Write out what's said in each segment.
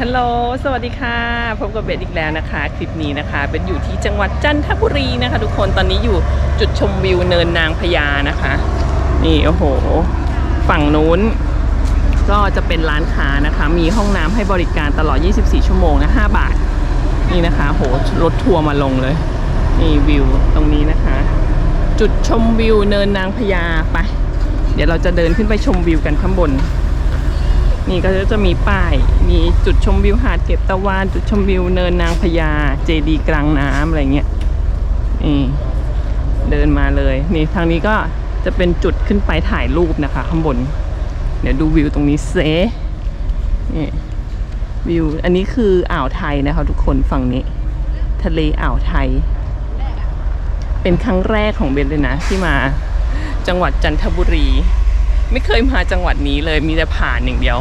ฮัลโหล สวัสดีค่ะ พบกับเบสอีกแล้วนะคะ คลิปนี้นะคะ เป็นอยู่ที่จังหวัดจันทบุรีนะคะ ทุกคน ตอนนี้อยู่จุดชมวิวเนินนางพญานะคะ นี่โอ้โห ฝั่งนู้น ก็จะเป็นร้านค้านะคะ มีห้องน้ำให้บริการตลอด 24 ชั่วโมงนะ 5 บาท นี่นะคะโห รถทัวร์มาลงเลย นี่วิวตรงนี้นะคะ จุดชมวิวเนินนางพญาไป เดี๋ยวเราจะเดินขึ้นไปชมวิวกันข้างบน นี่ก็จะมีป้าย มีจุดชมวิวหาดเก็บตะวันจุดชมวิวเนินนางพญาเจดีกลางน้ำอะไรเงี้ยนี่เดินมาเลย นี่ทางนี้ก็จะเป็นจุดขึ้นไปถ่ายรูปนะคะ ข้างบน เดี๋ยวดูวิวตรงนี้เซนี่วิว อันนี้คืออ่าวไทยนะคะทุกคนฝั่งนี้ ทะเลอ่าวไทย เป็นครั้งแรกของเบนเลยนะ ที่มาจังหวัดจันทบุรี ไม่เคยมาจังหวัดนี้เลยมีแต่ผ่านอย่างเดียว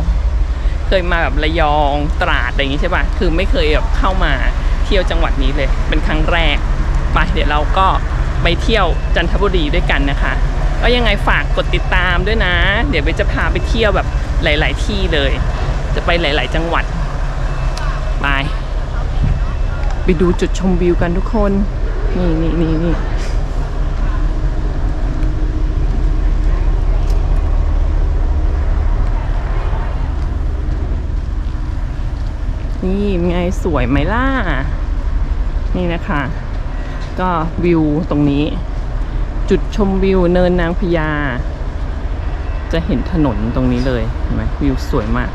เคยมาแบบระยองตราดอะไรอย่างงี้ใช่ปะคือไม่เคยแบบเข้ามาเที่ยวจังหวัดนี้เลย เป็นครั้งแรกไปเดี๋ยวเราก็ไปเที่ยวจันทบุรีด้วยกันนะคะ ก็ยังไงฝากกดติดตามด้วยนะ เดี๋ยวเบจะพาไปเที่ยวแบบหลาย ๆ ที่เลย จะไปหลาย ๆ จังหวัดไปไปดูจุดชมวิวกันทุกคน นี่นี่นี่นี่ นี่ไงสวยไหมล่ะ นี่นะคะ ก็วิวตรงนี้ จุดชมวิวเนินนางพญาจะเห็นถนนตรงนี้เลยเห็นไหมวิวสวยมาก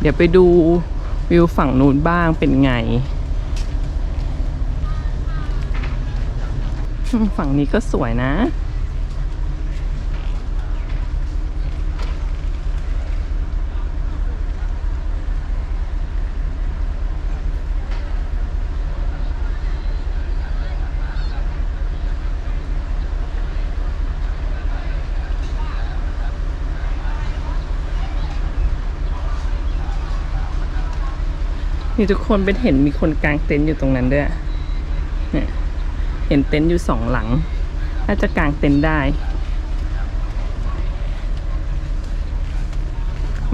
เดี๋ยวไปดูวิวฝั่งนู้นบ้างเป็นไง ฝั่งนี้ก็สวยนะ นี่ทุกคนเป็นเห็นมีคนกางเต็นท์อยู่ตรงนั้นด้วยเนี่ยเห็นเต็นท์อยู่สองหลัง น่าจะกางเต็นท์ได้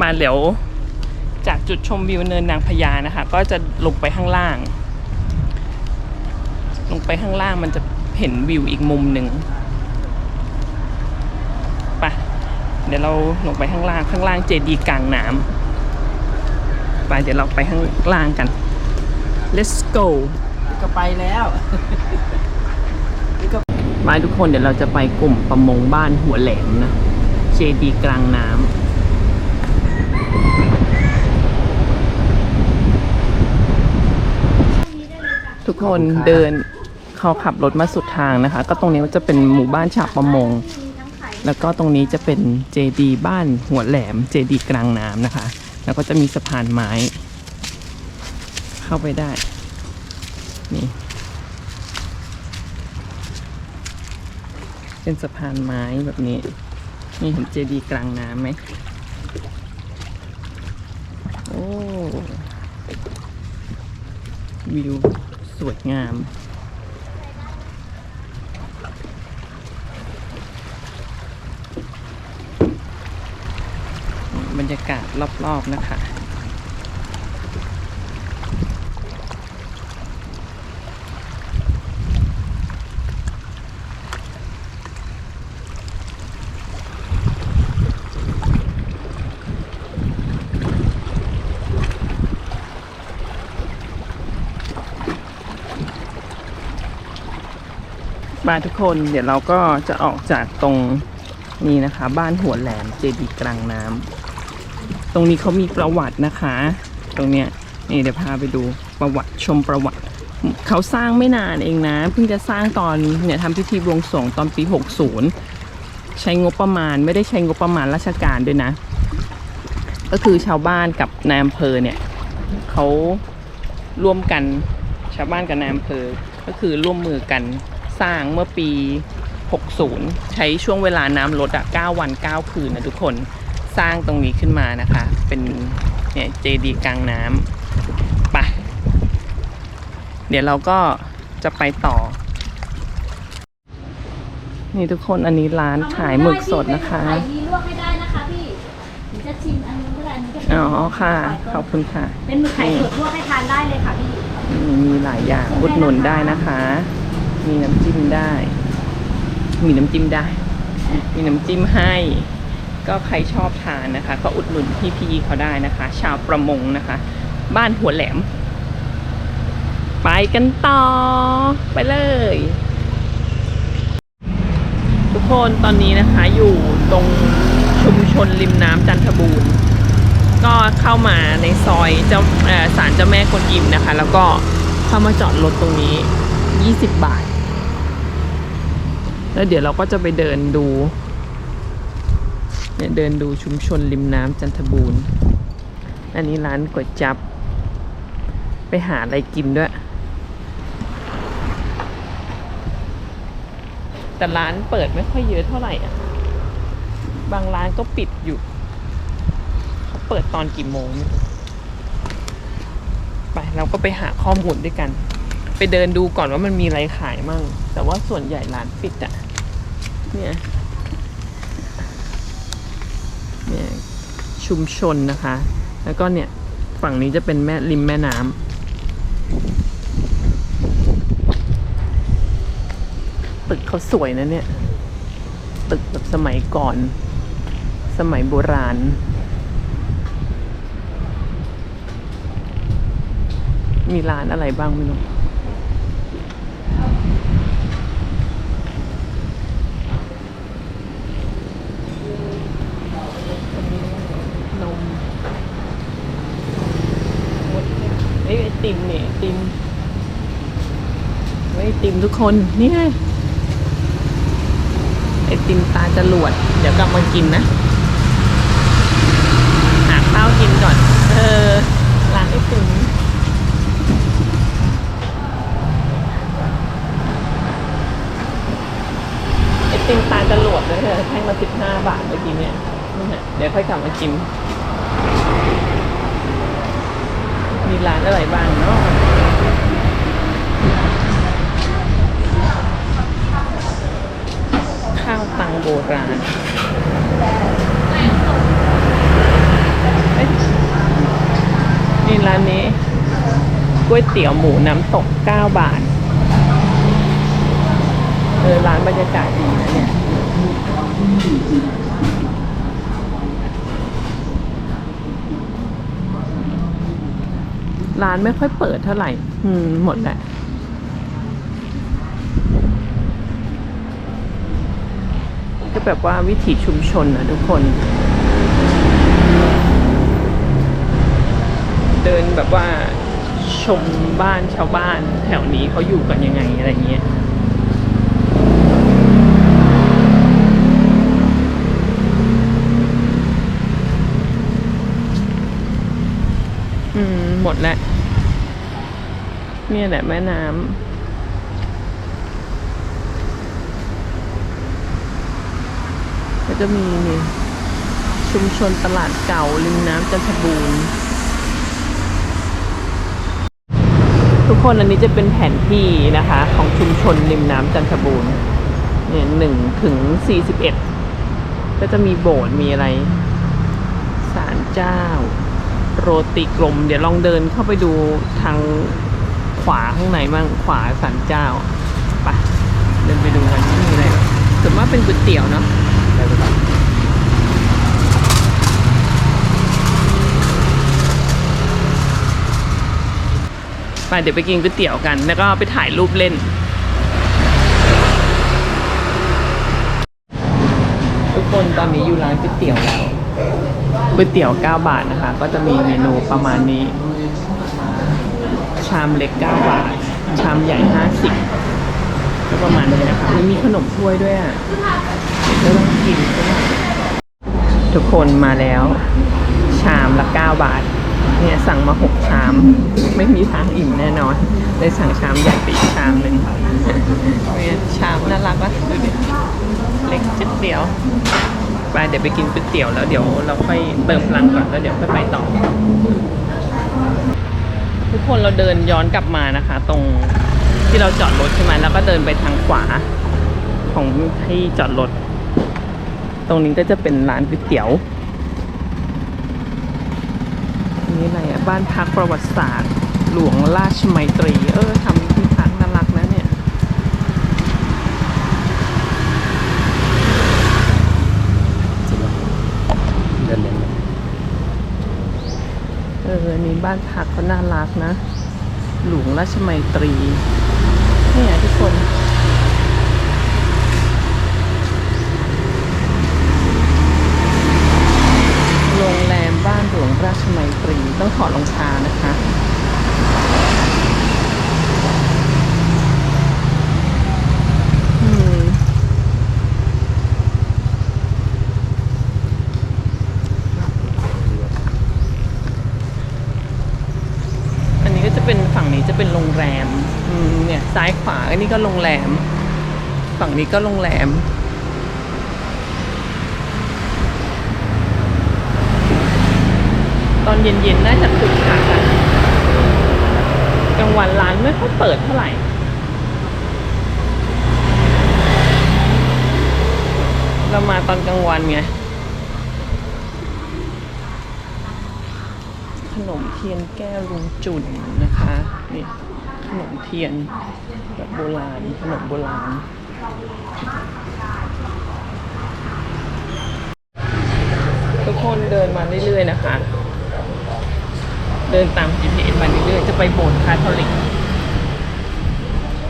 มาเดี๋ยวจากจุดชมวิวเนินนางพญานะคะ ก็จะลงไปข้างล่าง ลงไปข้างล่างมันจะเห็นวิวอีกมุมหนึ่งไปเดี๋ยวเราลงไปข้างล่างข้างล่างเจดีย์กลางน้ำ ไปเดี๋ยวเราไปข้างล่างกัน let's go ก็ไปแล้วมาทุกคนเดี๋ยวเราจะไปกลุ่มประมงบ้านหัวแหลมนะ เจดีย์กลางน้ำทุกคนเดินเขาขับรถมาสุดทางนะคะ ก็ตรงนี้มันจะเป็นหมู่บ้านชาวประมง แล้วก็ตรงนี้จะเป็นเจดีย์บ้านหัวแหลมเจดีย์กลางน้ำนะคะ แล้วก็จะมีสะพานไม้ เข้าไปได้ นี่เป็นสะพานไม้แบบนี้ นี่เห็นเจดีย์กลางน้ำไหมโอ้วิวสวยงาม บรรยากาศรอบๆนะคะ มาทุกคนเดี๋ยวเราก็จะออกจากตรงนี้นะคะ บ้านหัวแหลมเจดีกลางน้ำ ตรงนี้เขามีประวัตินะคะ ตรงเนี้ยนี่เดี๋ยวพาไปดูประวัติชมประวัติ เขาสร้างไม่นานเองนะ เพิ่งจะสร้างตอนเนี่ยทำพิธีบวงสรวงตอนปี 60 ใช้งบประมาณไม่ได้ใช้งบประมาณราชการด้วยนะ ก็คือชาวบ้านกับนายอำเภอเนี่ยเขาร่วมกันชาวบ้านกับนายอำเภอ ก็คือร่วมมือกันสร้างเมื่อปี 60 ใช้ช่วงเวลาน้ำลดอะ9วัน 9 คืนนะทุกคน สร้างตรงนี้ขึ้นมานะคะ เป็นเนี่ยเจดีกลางน้ำไปเดี๋ยวเราก็จะไปต่อ นี่ทุกคนอันนี้ร้านขายหมึกสดนะคะไข่มีลวกไม่ได้นะคะพี่หนูจะชิมอันนู้นก็ได้อันนี้ก็เป็นอ๋อค่ะ ขอบคุณค่ะ เป็นหมึกไข่สดลวกให้ทานได้เลยค่ะพี่มีมีหลายอย่างอุดหนุนได้นะคะ มีน้ำจิ้มได้ มีน้ำจิ้มได้ มีน้ำจิ้มให้ ก็ใครชอบทานนะคะ ก็อุดหนุนพี่ๆเขาได้นะคะ ชาวประมงนะคะ บ้านหัวแหลม ไปกันต่อ ไปเลย ทุกคนตอนนี้นะคะอยู่ตรงชุมชนริมน้ำจันทบูรณ์ก็เข้ามาในซอยเจ้าเอ่อศาลเจ้าแม่กวนอิมนะคะ แล้วก็เข้ามาจอดรถตรงนี้ 20 บาท แล้วเดี๋ยวเราก็จะไปเดินดู เนี่ยเดินดูชุมชนริมน้ำจันทบูรณ์ อันนี้ร้านก๋วยจับ ไปหาอะไรกินด้วย แต่ร้านเปิดไม่ค่อยเยอะเท่าไหร่อะ บางร้านก็ปิดอยู่ เขาเปิดตอนกี่โมงไม่รู้ไปเราก็ไปหาข้อมูลด้วยกัน ไปเดินดูก่อนว่ามันมีอะไรขายมั่ง แต่ว่าส่วนใหญ่ร้านปิดอะเนี่ย เนี่ยชุมชนนะคะ แล้วก็เนี่ยฝั่งนี้จะเป็นแม่ริมแม่น้ำตึกเขาสวยนะเนี่ย ตึกแบบสมัยก่อน สมัยโบราณ มีร้านอะไรบ้างไม่รู้ นมเฮ้ยไอติมเนี่ยไอติมเฮ้ย ไอติมทุกคนนี่ไงไอติมตาจรวด เดี๋ยวกลับมากินนะ หาข้าวกินก่อน เออร้านไอติมไอติมตาจรวดเลยเธอแท่งละสิบห้าบาทเมื่อกี้เนี่ยนี่ฮะเดี๋ยวค่อยกลับมากิน มีร้านอะไรบ้างเนาะาวตังโบราณเอ๊ะนี่ร้านนี้ก๋วยเตี๋ยวหมูน้ำตก 9 บาท เออ ร้านบรรยากาศดีนะเนี่ยร้านไม่ค่อยเปิดเท่าไหร่ อืม หมดแหละ แบบว่าวิถีชุมชนนะทุกคน เดินแบบว่าชมบ้านชาวบ้านแถวนี้เขาอยู่กันยังไงอะไรเงี้ยอืม หมดแล้วเนี่ยแหละแม่น้ำ ก็จะมีนี่ชุมชนตลาดเก่าริมน้ำจันทบูรณ์ทุกคนอันนี้จะเป็นแผนที่นะคะ ของชุมชนริมน้ำจันทบูรณ์เนี่ยหนึ่งถึงสี่สิบเอ็ดก็จะมีโบสถ์มีอะไรศาลเจ้า โรตีกลม เดี๋ยวลองเดินเข้าไปดูทางขวาข้างในบ้างขวาสันเจ้าไปเดินไปดูกันว่มีอะไรส่วนมากเป็นก๋วยเตี๋ยวเนาะไป เดี๋ยวไปกินก๋วยเตี๋ยวกัน แล้วก็ไปถ่ายรูปเล่น ทุกคนตอนนี้อยู่ร้านก๋วยเตี๋ยวแล้วก๋วยเตี๋ยว 9 บาทนะคะ ก็จะมีเมนูประมาณนี้ ชามเล็ก 9 บาท ชามใหญ่ 50 ก็ประมาณนี้นะคะมีมีขนมถ้วยด้วยอะเดี๋ยวก็ต้องกินทุกคนมาแล้ว ชามละ 9 บาท เนี่ยสั่งมา6ชาม ไม่มีทางอิ่มแน่นอนเลยสั่งชามใหญ่ไปอีกชามหนึ่งเนี่ยชามน่ารักวะดูดิเล็กจิดเดียวไปเดี๋ยวไปกินก๋วยเตี๋ยวแล้วเดี๋ยวเราค่อยเติมพลังก่อนแล้วเดี๋ยวค่อยไปต่อ ทุกคนเราเดินย้อนกลับมานะคะ ตรงที่เราจอดรถใช่ไหมแล้วก็เดินไปทางขวาของที่จอดรถ ตรงนี้ก็จะเป็นร้านก๋วยเตี๋ยวอันนี่อะไรอะ บ้านพักประวัติศาสตร์ หลวงราชมัยตรี เออทำที่พักน่ารักนะเนี่ย เดินเล่นเออนี่บ้านพักก็น่ารักนะ หลวงราชมัยตรี เนี่ยทุกคน โรงแรมบ้านหลวงราชมัยตรี ต้องถอดรองเท้านะคะ อืม อันนี้ก็จะเป็นฝั่งนี้จะเป็นโรงแรม อืมเนี่ยซ้ายขวาอั นนี้ก็โรงแรม ฝั่งนี้ก็โรงแรม ตอนเย็นๆ น่าจะคึกคักอะกลางวันร้านไม่ค่อยเปิดเท่าไหร่เรามาตอนกลางวันไง ขนมเทียนแก้วลุงจุ่นนะคะ นี่ ขนมเทียนแบบโบราณขนมโบราณทุกคนเดินมาเรื่อยๆนะคะ เดินตาม GPS มาเรื่อยๆจะไปโบสถ์คาทอลิก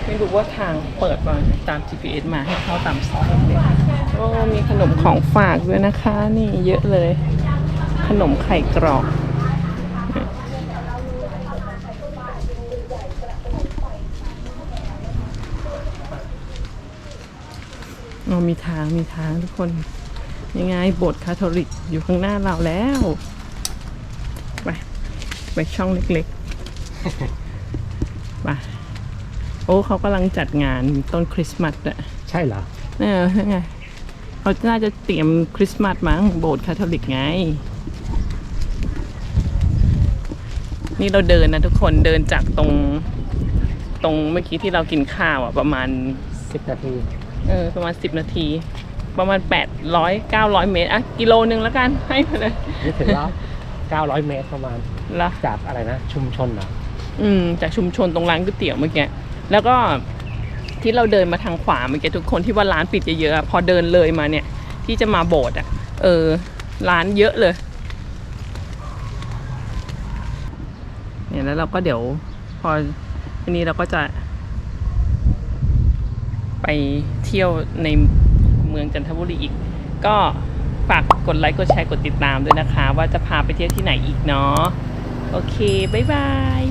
ไม่รู้ว่าทางเปิดมาตาม GPS มาให้เข้าตามซอยเลยโอ้มีขนมของฝากด้วยนะคะ นี่เยอะเลย ขนมไข่กรอบ อ๋อมีทางมีทางทุกคน ยังไงโบสถ์คาทอลิกอยู่ข้างหน้าเราแล้ว ไป ไปช่องเล็กๆไปโอ้เขากำลังจัดงานต้นคริสต์มาสอะใช่เหรอเออไงเขาน่าจะเตรียมคริสต์มาสมั้งโบสถ์คาทอลิกไง นี่เราเดินนะทุกคนเดินจากตรง ตรงเมื่อกี้ที่เรากินข้าวอะประมาณสิบนาที เออประมาณสิบนาที ประมาณแปดร้อยเก้าร้อยเมตร อะ กิโลนึงแล้วกันให้ไปเลยนี่ถึงแล้ว900 เมตรประมาณละจากอะไรนะ ชุมชนเหรออืม จากชุมชนตรงร้านก๋วยเตี๋ยวเมื่อกี้ แล้วก็ที่เราเดินมาทางขวาเมื่อกี้ทุกคนที่ว่าร้านปิดเยอะๆอะพอเดินเลยมาเนี่ย ที่จะมาโบสถ์อะ เออ ร้านเยอะเลย เนี่ยแล้วเราก็เดี๋ยวพอทีนี้เราก็จะ ไปเที่ยวในเมืองจันทบุรีอีก ก็ฝากกดไลค์กดแชร์กดติดตามด้วยนะคะ ว่าจะพาไปเที่ยวที่ไหนอีกเนาะโอเค บ๊ายบาย